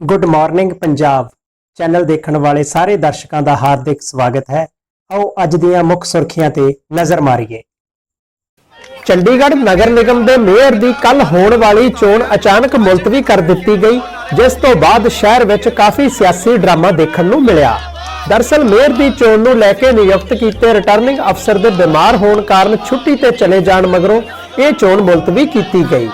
Good morning Punjab channel ਦੇਖਣ ਵਾਲੇ ਸਾਰੇ ਦਰਸ਼ਕਾਂ ਦਾ ਹਾਰਦਿਕ ਸਵਾਗਤ ਹੈ। ਆਓ ਅੱਜ ਦੀਆਂ ਮੁੱਖ ਸੁਰਖੀਆਂ ਤੇ ਨਜ਼ਰ ਮਾਰੀਏ। ਚੰਡੀਗੜ੍ਹ ਨਗਰ ਨਿਗਮ ਦੇ ਮੇਅਰ ਦੀ ਕੱਲ ਹੋਣ ਵਾਲੀ ਚੋਣ ਅਚਾਨਕ ਮੁਲਤਵੀ ਕਰ ਦਿੱਤੀ ਗਈ, ਜਿਸ ਤੋਂ ਬਾਅਦ ਸ਼ਹਿਰ ਵਿੱਚ ਕਾਫੀ ਸਿਆਸੀ ਡਰਾਮਾ ਦੇਖਣ ਨੂੰ ਮਿਲਿਆ। ਦਰਸਲ ਮੇਅਰ ਦੀ ਚੋਣ ਨੂੰ ਲੈ ਕੇ ਨਿਯੁਕਤ ਕੀਤੇ ਰਿਟਰਨਿੰਗ ਅਫਸਰ ਦੇ ਬਿਮਾਰ ਹੋਣ ਕਾਰਨ ਛੁੱਟੀ ਤੇ ਚਲੇ ਜਾਣ ਮਗਰੋਂ ਇਹ ਚੋਣ ਮੁਲਤਵੀ ਕੀਤੀ ਗਈ।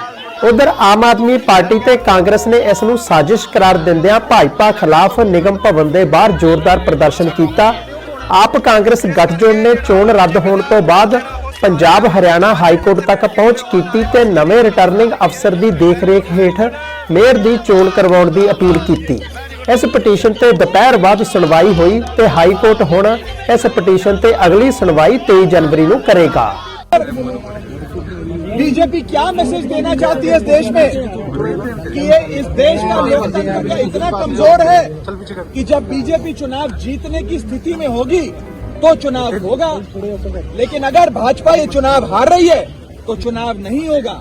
ਉਧਰ ਆਮ ਆਦਮੀ ਪਾਰਟੀ ਤੇ ਕਾਂਗਰਸ ਨੇ ਇਸ ਨੂੰ ਸਾਜ਼ਿਸ਼ ਕਰਾਰ ਦਿੰਦਿਆਂ ਭਾਜਪਾ ਖਿਲਾਫ ਨਿਗਮ ਭਵਨ ਦੇ ਬਾਹਰ ਜ਼ੋਰਦਾਰ ਪ੍ਰਦਰਸ਼ਨ ਕੀਤਾ। ਆਪ ਕਾਂਗਰਸ ਗੱਠਜੋੜ ਨੇ ਚੋਣ ਰੱਦ ਹੋਣ ਤੋਂ ਬਾਅਦ ਪੰਜਾਬ ਹਰਿਆਣਾ ਹਾਈ ਕੋਰਟ ਤੱਕ ਪਹੁੰਚ ਕੀਤੀ ਤੇ ਨਵੇਂ ਰਿਟਰਨਿੰਗ ਅਫਸਰ ਦੀ ਦੇਖਰੇਖ ਹੇਠ ਮੇਅਰ ਦੀ ਚੋਣ ਕਰਵਾਉਣ ਦੀ ਅਪੀਲ ਕੀਤੀ। ਇਸ ਪਟੀਸ਼ਨ ਤੇ ਦੁਪਹਿਰ ਬਾਅਦ ਸੁਣਵਾਈ ਹੋਈ ਤੇ ਹਾਈ ਕੋਰਟ ਹੁਣ ਇਸ ਪਟੀਸ਼ਨ ਤੇ ਅਗਲੀ ਸੁਣਵਾਈ 23 ਜਨਵਰੀ ਨੂੰ ਕਰੇਗਾ। बीजेपी क्या मैसेज देना चाहती है इस देश में? कि ये इस देश का लोकतंत्र का इतना कमज़ोर है कि जब बीजेपी चुनाव जीतने की स्थिति में होगी तो चुनाव होगा। लेकिन अगर भाजपा ये चुनाव हार रही है तो चुनाव नहीं होगा।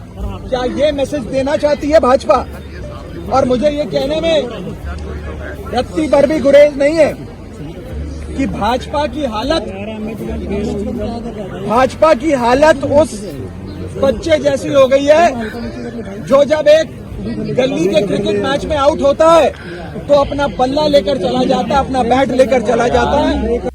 क्या ये मैसेज देना चाहती है भाजपा? और मुझे ये कहने में रत्ती पर भी गुरेज नहीं है कि भाजपा की हालत, भाजपा की हालत उस बच्चे जैसी हो गई है जो जब एक गली के क्रिकेट मैच में आउट होता है तो अपना बल्ला लेकर चला जाता है अपना बैट लेकर चला जाता है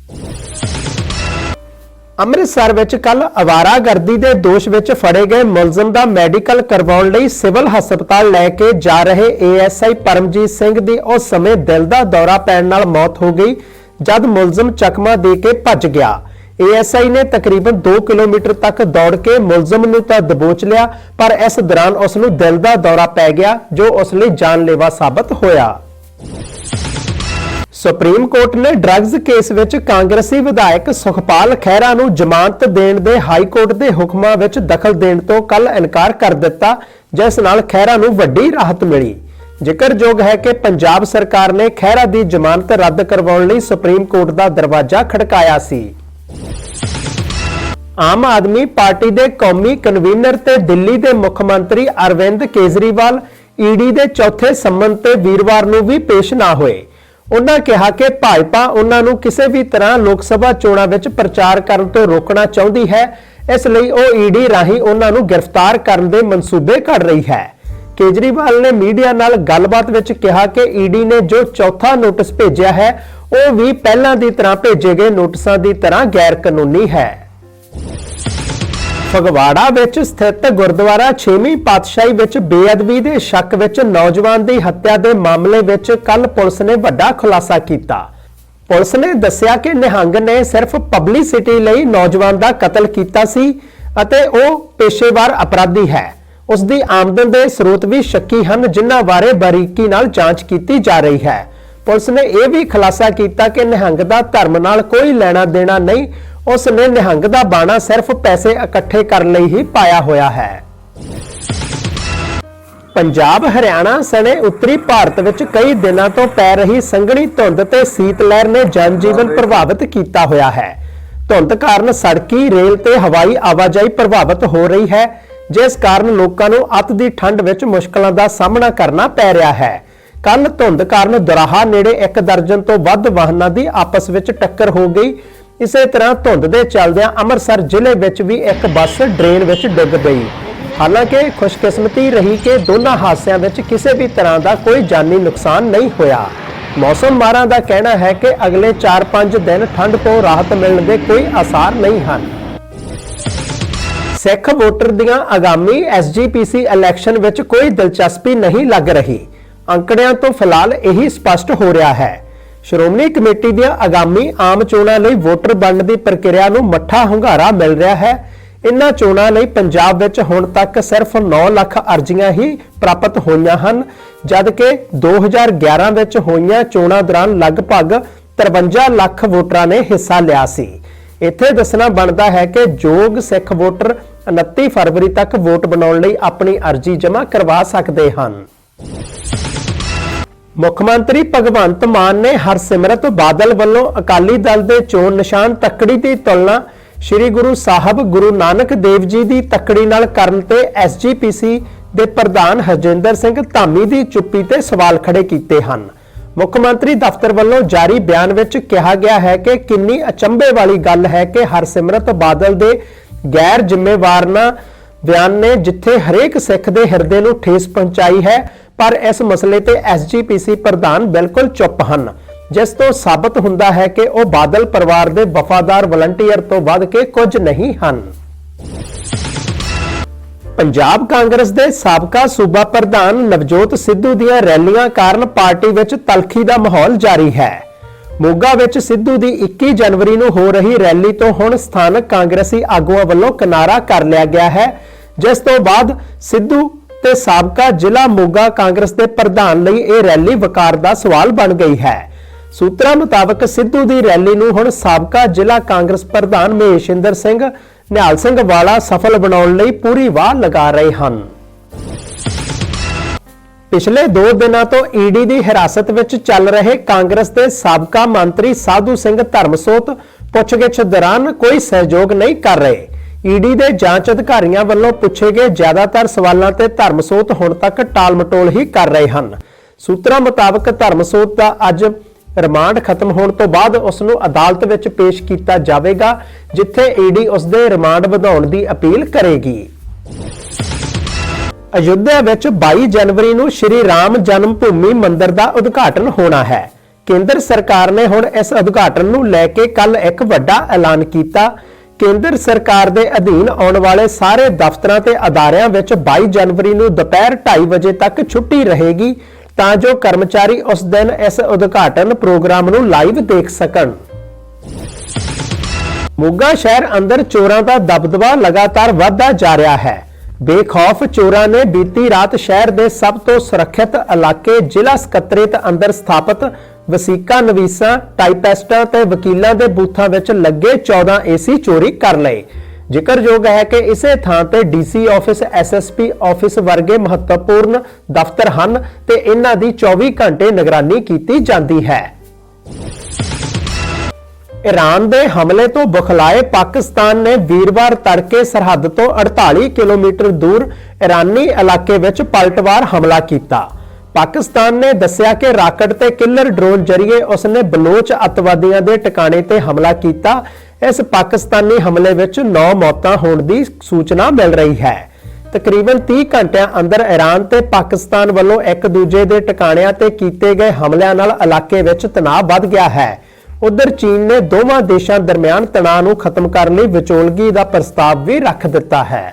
ਅੰਮ੍ਰਿਤਸਰ ਵਿੱਚ ਕੱਲ ਅਵਾਰਾਗਰਦੀ ਦੇ ਦੋਸ਼ ਵਿੱਚ ਫੜੇ ਗਏ ਮੁਲਜ਼ਮ ਦਾ ਮੈਡੀਕਲ ਕਰਵਾਉਣ ਲਈ ਸਿਵਲ ਹਸਪਤਾਲ ਲੈ ਕੇ ਜਾ ਰਹੇ ਏਐਸਆਈ ਪਰਮਜੀਤ ਸਿੰਘ ਦੀ ਉਸ ਸਮੇਂ ਦਿਲ ਦਾ ਦੌਰਾ ਪੈਣ ਨਾਲ ਮੌਤ ਹੋ ਗਈ ਜਦ ਮੁਲਜ਼ਮ ਚਕਮਾ ਦੇ ਕੇ ਭੱਜ ਗਿਆ ਏਐਸਆਈ ਨੇ ਤਕਰੀਬਨ 2 ਕਿਲੋਮੀਟਰ ਤੱਕ ਦੌੜ ਕੇ ਮੁਲਜ਼ਮ ਨੂੰ ਤਾਂ ਦਬੋਚ ਲਿਆ, ਪਰ ਇਸ ਦੌਰਾਨ ਉਸ ਨੂੰ ਦਿਲ ਦਾ ਦੌਰਾ ਪੈ ਗਿਆ, ਜੋ ਉਸ ਲਈ ਜਾਨਲੇਵਾ ਸਾਬਤ ਹੋਇਆ। ਸੁਪਰੀਮ ਕੋਰਟ ਨੇ ਡਰੱਗਸ ਕੇਸ ਵਿੱਚ ਕਾਂਗਰਸੀ ਵਿਧਾਇਕ ਸੁਖਪਾਲ ਖਹਿਰਾ ਨੂੰ ਜ਼ਮਾਨਤ ਦੇਣ ਦੇ ਹਾਈ ਕੋਰਟ ਦੇ ਹੁਕਮਾਂ ਵਿੱਚ ਦਖਲ ਦੇਣ ਤੋਂ ਕੱਲ ਇਨਕਾਰ ਕਰ ਦਿੱਤਾ, ਜਿਸ ਨਾਲ ਖਹਿਰਾ ਨੂੰ ਵੱਡੀ ਰਾਹਤ ਮਿਲੀ। ਜ਼ਿਕਰਯੋਗ ਹੈ ਕਿ ਪੰਜਾਬ ਸਰਕਾਰ ਨੇ ਖਹਿਰਾ ਦੀ ਜ਼ਮਾਨਤ ਰੱਦ ਕਰਵਾਉਣ ਲਈ ਸੁਪਰੀਮ ਕੋਰਟ ਦਾ ਦਰਵਾਜ਼ਾ ਖੜਕਾਇਆ ਸੀ। ਆਮ ਆਦਮੀ ਪਾਰਟੀ ਦੇ ਕੌਮੀ ਕਨਵੀਨਰ ਤੇ ਦਿੱਲੀ ਦੇ ਮੁੱਖ ਮੰਤਰੀ ਅਰਵਿੰਦ ਕੇਜਰੀਵਾਲ ਈਡੀ ਦੇ ਚੌਥੇ ਸੰਮਨ ਤੇ ਵੀਰਵਾਰ ਨੂੰ ਵੀ ਪੇਸ਼ ਨਾ ਹੋਏ। ਉਹਨਾਂ ਕਿਹਾ ਕਿ ਭਾਜਪਾ ਉਹਨਾਂ ਨੂੰ ਕਿਸੇ ਵੀ ਤਰ੍ਹਾਂ ਲੋਕ ਸਭਾ ਚੋਣਾਂ ਵਿੱਚ ਪ੍ਰਚਾਰ ਕਰਨ ਤੋਂ ਰੋਕਣਾ ਚਾਹੁੰਦੀ ਹੈ। ਇਸ ਲਈ ਉਹ ਈਡੀ ਰਾਹੀਂ ਉਹਨਾਂ ਨੂੰ ਗ੍ਰਿਫਤਾਰ ਕਰਨ ਦੇ ਮਨਸੂਬੇ ਘੜ ਰਹੀ ਹੈ। ਕੇਜਰੀਵਾਲ ਨੇ ਮੀਡੀਆ ਨਾਲ ਗੱਲਬਾਤ ਵਿੱਚ ਕਿਹਾ ਕਿ ਈਡੀ ਨੇ ਜੋ ਚੌਥਾ ਨੋਟਿਸ ਭੇਜਿਆ ਹੈ ਉਹ ਵੀ ਪਹਿਲਾਂ ਦੀ ਤਰ੍ਹਾਂ ਭੇਜੇ ਗਏ ਨੋਟਿਸਾਂ ਦੀ ਤਰ੍ਹਾਂ ਗੈਰ ਕਾਨੂੰਨੀ ਹੈ। ਫਗਵਾੜਾ ਵਿੱਚ ਸਥਿਤ ਗੁਰਦੁਆਰਾ 6ਵੀਂ ਪਾਤਸ਼ਾਹੀ ਵਿੱਚ ਬੇਅਦਬੀ ਦੇ ਸ਼ੱਕ ਵਿੱਚ ਨੌਜਵਾਨ ਦੀ ਹੱਤਿਆ ਦੇ ਮਾਮਲੇ ਵਿੱਚ ਕੱਲ ਪੁਲਿਸ ਨੇ ਵੱਡਾ ਖੁਲਾਸਾ ਕੀਤਾ। ਪੁਲਿਸ ਨੇ ਦੱਸਿਆ ਕਿ ਨਿਹੰਗ ਨੇ ਸਿਰਫ ਪਬਲਿਸਿਟੀ ਲਈ ਨੌਜਵਾਨ ਦਾ ਕਤਲ ਕੀਤਾ ਸੀ ਅਤੇ ਉਹ ਪੇਸ਼ੇਵਰ ਅਪਰਾਧੀ ਹੈ। ਉਸ ਦੀ ਆਮਦਨ ਦੇ ਸਰੋਤ ਵੀ ਸ਼ੱਕੀ ਹਨ, ਜਿਨ੍ਹਾਂ ਬਾਰੇ ਬਾਰੀਕੀ ਨਾਲ ਜਾਂਚ ਕੀਤੀ ਜਾ ਰਹੀ ਹੈ। ਪੁਲਿਸ ਨੇ ਇਹ ਵੀ ਖੁਲਾਸਾ ਕੀਤਾ ਕਿ ਨਿਹੰਗ ਦਾ ਧਰਮ ਨਾਲ ਕੋਈ ਲੈਣਾ ਦੇਣਾ ਨਹੀਂ ਉਸ ਨੇ ਨਿਹੰਗ ਦਾ ਬਾਣਾ ਸਿਰਫ ਪੈਸੇ ਇਕੱਠੇ ਕਰਨ ਲਈ ਹੀ ਪਾਇਆ ਹੋਇਆ ਹੈ। ਪੰਜਾਬ ਹਰਿਆਣਾ ਸਣੇ ਉੱਤਰੀ ਭਾਰਤ ਵਿੱਚ ਕਈ ਦਿਨਾਂ ਤੋਂ ਪੈ ਰਹੀ ਸੰਘਣੀ ਧੁੰਦ ਤੇ ਸੀਤ ਲਹਿਰ ਨੇ ਜਨ ਜੀਵਨ ਪ੍ਰਭਾਵਿਤ ਕੀਤਾ ਹੋਇਆ ਹੈ। ਧੁੰਦ ਕਾਰਨ ਸੜਕੀ, ਰੇਲ ਤੇ ਹਵਾਈ ਆਵਾਜਾਈ ਪ੍ਰਭਾਵਿਤ ਹੋ ਰਹੀ ਹੈ, ਜਿਸ ਕਾਰਨ ਲੋਕਾਂ ਨੂੰ ਅਤ ਦੀ ਠੰਡ ਵਿੱਚ ਮੁਸ਼ਕਲਾਂ ਦਾ ਸਾਹਮਣਾ ਕਰਨਾ ਪੈ ਰਿਹਾ ਹੈ। ਕੱਲ ਧੁੰਦ ਕਾਰਨ ਦੁਰਾਹਾ ਨੇੜੇ ਇੱਕ ਦਰਜਨ ਤੋਂ ਵੱਧ ਵਾਹਨਾਂ ਦੀ ਆਪਸ ਵਿੱਚ ਟੱਕਰ ਹੋ ਗਈ। ਇਸੇ ਤਰ੍ਹਾਂ ਧੁੰਦ ਦੇ ਚੱਲਦਿਆਂ ਅੰਮ੍ਰਿਤਸਰ ਜ਼ਿਲ੍ਹੇ ਵਿੱਚ ਵੀ ਇੱਕ ਬੱਸ ਡਰੇਨ ਵਿੱਚ ਡਿੱਗ ਗਈ। ਹਾਲਾਂਕਿ ਖੁਸ਼ਕਿਸਮਤੀ ਰਹੀ ਕਿ ਦੋਨਾਂ ਹਾਦਸਿਆਂ ਵਿੱਚ ਕਿਸੇ ਵੀ ਤਰ੍ਹਾਂ ਦਾ ਕੋਈ ਜਾਨੀ ਨੁਕਸਾਨ ਨਹੀਂ ਹੋਇਆ। ਮੌਸਮ ਮਾਰਾਂ ਦਾ ਕਹਿਣਾ ਹੈ ਕਿ ਅਗਲੇ 4-5 ਦਿਨ ਠੰਡ ਤੋਂ ਰਾਹਤ ਮਿਲਣ ਦੇ ਕੋਈ ਆਸਾਰ ਨਹੀਂ ਹਨ। ਸਿੱਖ ਵੋਟਰ ਦੀਆਂ ਆਗਾਮੀ ਐਸਜੀਪੀਸੀ ਇਲੈਕਸ਼ਨ ਵਿੱਚ ਕੋਈ ਦਿਲਚਸਪੀ ਨਹੀਂ ਲੱਗ ਰਹੀ। ਅੰਕੜਿਆਂ ਤੋਂ ਫਿਲਹਾਲ ਇਹੀ ਸਪਸ਼ਟ ਹੋ ਰਿਹਾ ਹੈ। ਸ਼੍ਰੋਮਣੀ ਕਮੇਟੀ ਦੀਆਂ ਆਗਾਮੀ ਆਮ ਚੋਣਾਂ ਲਈ ਵੋਟਰ ਬਣਨ ਦੀ ਪ੍ਰਕਿਰਿਆ ਨੂੰ ਮੱਠਾ ਹੁੰਗਾਰਾ ਮਿਲ ਰਿਹਾ ਹੈ। ਇਨ੍ਹਾਂ ਚੋਣਾਂ ਲਈ ਪੰਜਾਬ ਵਿੱਚ ਹੁਣ ਤੱਕ ਸਿਰਫ 9 ਲੱਖ ਅਰਜ਼ੀਆਂ ਹੀ ਪ੍ਰਾਪਤ ਹੋਈਆਂ ਹਨ, ਜਦਕਿ 2011 ਵਿੱਚ ਹੋਈਆਂ ਚੋਣਾਂ ਦੌਰਾਨ ਲਗਭਗ 53 ਲੱਖ ਵੋਟਰਾਂ ਨੇ ਹਿੱਸਾ ਲਿਆ ਸੀ। ਇੱਥੇ ਦੱਸਣਾ ਬਣਦਾ ਹੈ ਕਿ ਯੋਗ ਸਿੱਖ ਵੋਟਰ 29 ਫਰਵਰੀ ਤੱਕ ਵੋਟ ਬਣਾਉਣ ਲਈ ਆਪਣੀ ਅਰਜ਼ੀ ਜਮ੍ਹਾਂ ਕਰਵਾ ਸਕਦੇ ਹਨ। ਮੁੱਖ ਮੰਤਰੀ ਭਗਵੰਤ ਮਾਨ ਨੇ ਹਰਸਿਮਰਤ ਬਾਦਲ ਵੱਲੋਂ ਅਕਾਲੀ ਦਲ ਦੇ ਚੋਣ ਨਿਸ਼ਾਨ ਤੱਕੜੀ ਦੀ ਤੁਲਨਾ ਸ੍ਰੀ ਗੁਰੂ ਸਾਹਿਬ ਗੁਰੂ ਨਾਨਕ ਦੇਵ ਜੀ ਦੀ ਤੱਕੜੀ ਨਾਲ ਕਰਨ ਤੇ ਐਸਜੀਪੀਸੀ ਦੇ ਪ੍ਰਧਾਨ ਹਰਜਿੰਦਰ ਸਿੰਘ ਧਾਮੀ ਦੀ ਚੁੱਪੀ ਤੇ ਸਵਾਲ ਖੜੇ ਕੀਤੇ ਹਨ। ਮੁੱਖ ਮੰਤਰੀ ਦਫ਼ਤਰ ਵੱਲੋਂ ਜਾਰੀ ਬਿਆਨ ਵਿੱਚ ਕਿਹਾ ਗਿਆ ਹੈ ਕਿ ਕਿੰਨੀ ਅਚੰਭੇ ਵਾਲੀ ਗੱਲ ਹੈ ਕਿ ਹਰਸਿਮਰਤ ਬਾਦਲ ਦੇ ਗੈਰ ਜ਼ਿੰਮੇਵਾਰਨਾ ਬਿਆਨ ਨੇ ਜਿੱਥੇ ਹਰੇਕ ਸਿੱਖ ਦੇ ਹਿਰਦੇ ਨੂੰ ਠੇਸ ਪਹੁੰਚਾਈ ਹੈ ਪਰ ਇਸ ਮਸਲੇ ਤੇ ਐਸਜੀਪੀਸੀ ਪ੍ਰਧਾਨ ਬਿਲਕੁਲ ਚੁੱਪ ਹਨ। ਜਿਸ ਤੋਂ ਸਾਬਤ ਹੁੰਦਾ ਹੈ ਕਿ ਉਹ ਬਾਦਲ ਪਰਿਵਾਰ ਦੇ ਵਫਾਦਾਰ ਵਲੰਟੀਅਰ ਤੋਂ ਵੱਧ ਕੇ ਕੁਝ ਨਹੀਂ ਹਨ। ਪੰਜਾਬ ਕਾਂਗਰਸ ਦੇ ਸਾਬਕਾ ਸੂਬਾ ਪ੍ਰਧਾਨ ਨਵਜੋਤ ਸਿੱਧੂ ਦੀਆਂ ਰੈਲੀਆਂ ਕਾਰਨ ਪਾਰਟੀ ਵਿੱਚ ਤਲਖੀ ਦਾ ਮਾਹੌਲ ਜਾਰੀ ਹੈ। ਮੋਗਾ ਵਿੱਚ ਸਿੱਧੂ ਦੀ 21 ਜਨਵਰੀ ਨੂੰ ਹੋ ਰਹੀ ਰੈਲੀ ਤੋਂ ਹੁਣ ਸਥਾਨਕ ਕਾਂਗਰਸੀ ਆਗੂਆਂ ਵੱਲੋਂ ਕਿਨਾਰਾ ਕਰ ਲਿਆ ਗਿਆ ਹੈ। ਜਿਸ ਤੋਂ ਬਾਅਦ ਸਿੱਧੂ ਤੇ ਸਾਬਕਾ ਜ਼ਿਲ੍ਹਾ ਮੋਗਾ ਕਾਂਗਰਸ ਦੇ ਪ੍ਰਧਾਨ ਲਈ ਇਹ ਰੈਲੀ ਵਕਾਰ ਦਾ ਸਵਾਲ ਬਣ ਗਈ ਹੈ। ਸੂਤਰਾਂ ਮੁਤਾਬਕ ਸਿੱਧੂ ਦੀ ਰੈਲੀ ਨੂੰ ਹੁਣ ਸਾਬਕਾ ਜ਼ਿਲ੍ਹਾ ਕਾਂਗਰਸ ਪ੍ਰਧਾਨ ਮਹੇਸ਼ਿੰਦਰ ਸਿੰਘ, ਨਿਹਾਲ ਸਿੰਘ ਵਾਲਾ ਸਫਲ ਬਣਾਉਣ ਲਈ ਪੂਰੀ ਵਾਹ ਲਗਾ ਰਹੇ ਹਨ। ਪਿਛਲੇ 2 ਦਿਨਾਂ ਤੋਂ ਈਡੀ ਦੀ ਹਿਰਾਸਤ ਵਿੱਚ ਚੱਲ ਰਹੇ ਕਾਂਗਰਸ ਦੇ ਸਾਬਕਾ ਮੰਤਰੀ ਸਾਧੂ ਸਿੰਘ ਧਰਮਸੋਤ ਪੁੱਛਗਿੱਛ ਦੌਰਾਨ ਕੋਈ ਸਹਿਯੋਗ ਨਹੀਂ ਕਰ ਰਹੇ। ਈਡੀ ਦੇ ਜਾਂਚ ਅਧਿਕਾਰੀਆਂ ਵੱਲੋਂ ਪੁੱਛੇ ਗਏ ਜ਼ਿਆਦਾਤਰ ਸਵਾਲਾਂ ਤੇ ਧਰਮਸੋਤ ਹੁਣ ਤੱਕ ਟਾਲ-ਮਟੋਲ ਹੀ ਕਰ ਰਹੇ ਹਨ। ਸੂਤਰਾਂ ਮੁਤਾਬਕ ਧਰਮਸੋਤ ਦਾ ਅੱਜ ਰਿਮਾਂਡ ਖਤਮ ਹੋਣ ਤੋਂ ਬਾਅਦ ਉਸ ਨੂੰ ਅਦਾਲਤ ਵਿੱਚ ਪੇਸ਼ ਕੀਤਾ ਜਾਵੇਗਾ, ਜਿੱਥੇ ਈਡੀ ਉਸ ਦੇ ਰਿਮਾਂਡ ਵਧਾਉਣ ਦੀ ਅਪੀਲ ਕਰੇਗੀ। ਅਯੁੱਧਿਆ ਵਿੱਚ 22 ਜਨਵਰੀ ਨੂੰ ਸ਼੍ਰੀ ਰਾਮ ਜਨਮ ਭੂਮੀ ਮੰਦਿਰ ਦਾ ਉਦਘਾਟਨ ਹੋਣਾ ਹੈ। ਕੇਂਦਰ ਸਰਕਾਰ ਨੇ ਹੁਣ ਇਸ ਉਦਘਾਟਨ ਨੂੰ ਲੈ ਕੇ ਕੱਲ ਇੱਕ ਵੱਡਾ ਐਲਾਨ ਕੀਤਾ। ਕੇਂਦਰ ਸਰਕਾਰ ਦੇ ਅਧੀਨ ਆਉਣ ਵਾਲੇ ਸਾਰੇ ਦਫ਼ਤਰਾਂ ਤੇ ਅਦਾਰਿਆਂ ਵਿੱਚ 22 ਜਨਵਰੀ ਨੂੰ ਦੁਪਹਿਰ 2:30 ਵਜੇ ਤੱਕ ਛੁੱਟੀ ਰਹੇਗੀ ਤਾਂ ਜੋ ਕਰਮਚਾਰੀ ਉਸ ਦਿਨ ਇਸ ਉਦਘਾਟਨ ਪ੍ਰੋਗਰਾਮ ਨੂੰ ਲਾਈਵ ਦੇਖ ਸਕਣ। ਮੋਗਾ ਸ਼ਹਿਰ ਅੰਦਰ ਚੋਰਾਂ ਦਾ ਦਬਦਬਾ ਲਗਾਤਾਰ ਵਧਦਾ ਜਾ ਰਿਹਾ ਹੈ। ਬੇਖੌਫ ਚੋਰਾਂ ਨੇ ਬੀਤੀ ਰਾਤ ਸ਼ਹਿਰ ਦੇ ਸਭ ਤੋਂ ਸੁਰੱਖਿਅਤ ਇਲਾਕੇ ਜ਼ਿਲ੍ਹਾ ਸਕੱਤਰੇਤ ਅੰਦਰ ਸਥਾਪਿਤ ਵਸੀਕਾ ਨਵੀਸਾਂ, ਟਾਈਪੈਸਟਾਂ ਤੇ ਵਕੀਲਾਂ ਦੇ ਬੂਥਾਂ ਵਿੱਚ ਲੱਗੇ 14 ਏਸੀ ਚੋਰੀ ਕਰ ਲਏ। ਜ਼ਿਕਰਯੋਗ ਹੈ ਕਿ ਇਸੇ ਥਾਂ ਤੇ ਡੀਸੀ ਆਫਿਸ ਐਸਐਸਪੀ ਆਫਿਸ ਵਰਗੇ ਮਹੱਤਵਪੂਰਨ ਦਫ਼ਤਰ ਹਨ ਤੇ ਇਹਨਾਂ ਦੀ 24 ਘੰਟੇ ਨਿਗਰਾਨੀ ਕੀਤੀ ਜਾਂਦੀ ਹੈ। ਇਰਾਨ ਦੇ ਹਮਲੇ ਤੋਂ ਬੁਖਲਾਏ ਪਾਕਿਸਤਾਨ ਨੇ ਵੀਰਵਾਰ ਤੜਕੇ ਸਰਹੱਦ ਤੋਂ 48 ਕਿਲੋਮੀਟਰ ਦੂਰ ਇਰਾਨੀ ਇਲਾਕੇ ਵਿੱਚ ਪਲਟਵਾਰ ਹਮਲਾ ਕੀਤਾ। ਪਾਕਿਸਤਾਨ ਨੇ ਦੱਸਿਆ ਕਿ ਰਾਕਟ ਤੇ ਕਿਲਰ ਡਰੋਨ ਜ਼ਰੀਏ ਉਸਨੇ ਬਲੋਚ ਅੱਤਵਾਦੀਆਂ ਦੇ ਟਿਕਾਣੇ ਤੇ ਹਮਲਾ ਕੀਤਾ। ਇਸ ਪਾਕਿਸਤਾਨੀ ਹਮਲੇ ਵਿੱਚ 9 ਮੌਤਾਂ ਹੋਣ ਦੀ ਸੂਚਨਾ ਮਿਲ ਰਹੀ ਹੈ। ਤਕਰੀਬਨ 30 ਘੰਟਿਆਂ ਅੰਦਰ ਈਰਾਨ ਤੇ ਪਾਕਿਸਤਾਨ ਵੱਲੋਂ ਇੱਕ ਦੂਜੇ ਦੇ ਟਿਕਾਣਿਆਂ ਤੇ ਕੀਤੇ ਗਏ ਹਮਲਿਆਂ ਨਾਲ ਇਲਾਕੇ ਵਿੱਚ ਤਣਾਅ ਵੱਧ ਗਿਆ ਹੈ। ਉਧਰ ਚੀਨ ਨੇ ਦੋਵਾਂ ਦੇਸ਼ਾਂ ਦਰਮਿਆਨ ਤਣਾਅ ਨੂੰ ਖਤਮ ਕਰਨ ਲਈ ਵਿਚੋਲਗੀ ਦਾ ਪ੍ਰਸਤਾਵ ਵੀ ਰੱਖ ਦਿੱਤਾ ਹੈ।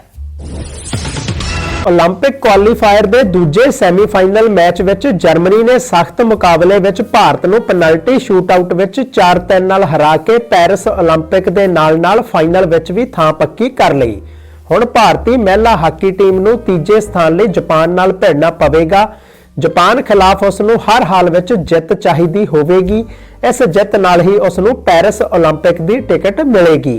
올림픽 ਕੁਆਲੀਫਾਇਰ ਦੇ ਦੂਜੇ ਸੈਮੀਫਾਈਨਲ ਮੈਚ ਵਿੱਚ ਜਰਮਨੀ ਨੇ ਸਖਤ ਮੁਕਾਬਲੇ ਵਿੱਚ ਭਾਰਤ ਨੂੰ ਪੈਨਲਟੀ ਸ਼ੂਟਆਊਟ ਵਿੱਚ 4-3 ਨਾਲ ਹਰਾ ਕੇ ਪੈਰਿਸ 올림픽 ਦੇ ਨਾਲ-ਨਾਲ ਫਾਈਨਲ ਵਿੱਚ ਵੀ ਥਾਂ ਪੱਕੀ ਕਰ ਲਈ ਹੁਣ ਭਾਰਤੀ ਮਹਿਲਾ ਹਾਕੀ ਟੀਮ ਨੂੰ ਤੀਜੇ ਸਥਾਨ ਲਈ ਜਾਪਾਨ ਨਾਲ ਭਿੜਨਾ ਪਵੇਗਾ ਜਾਪਾਨ ਖਿਲਾਫ ਉਸ ਨੂੰ ਹਰ ਹਾਲ ਵਿੱਚ ਜਿੱਤ ਚਾਹੀਦੀ ਹੋਵੇਗੀ ਇਸ ਜਿੱਤ ਨਾਲ ਹੀ ਉਸ ਨੂੰ ਪੈਰਿਸ 올림픽 ਦੀ ਟਿਕਟ ਮਿਲੇਗੀ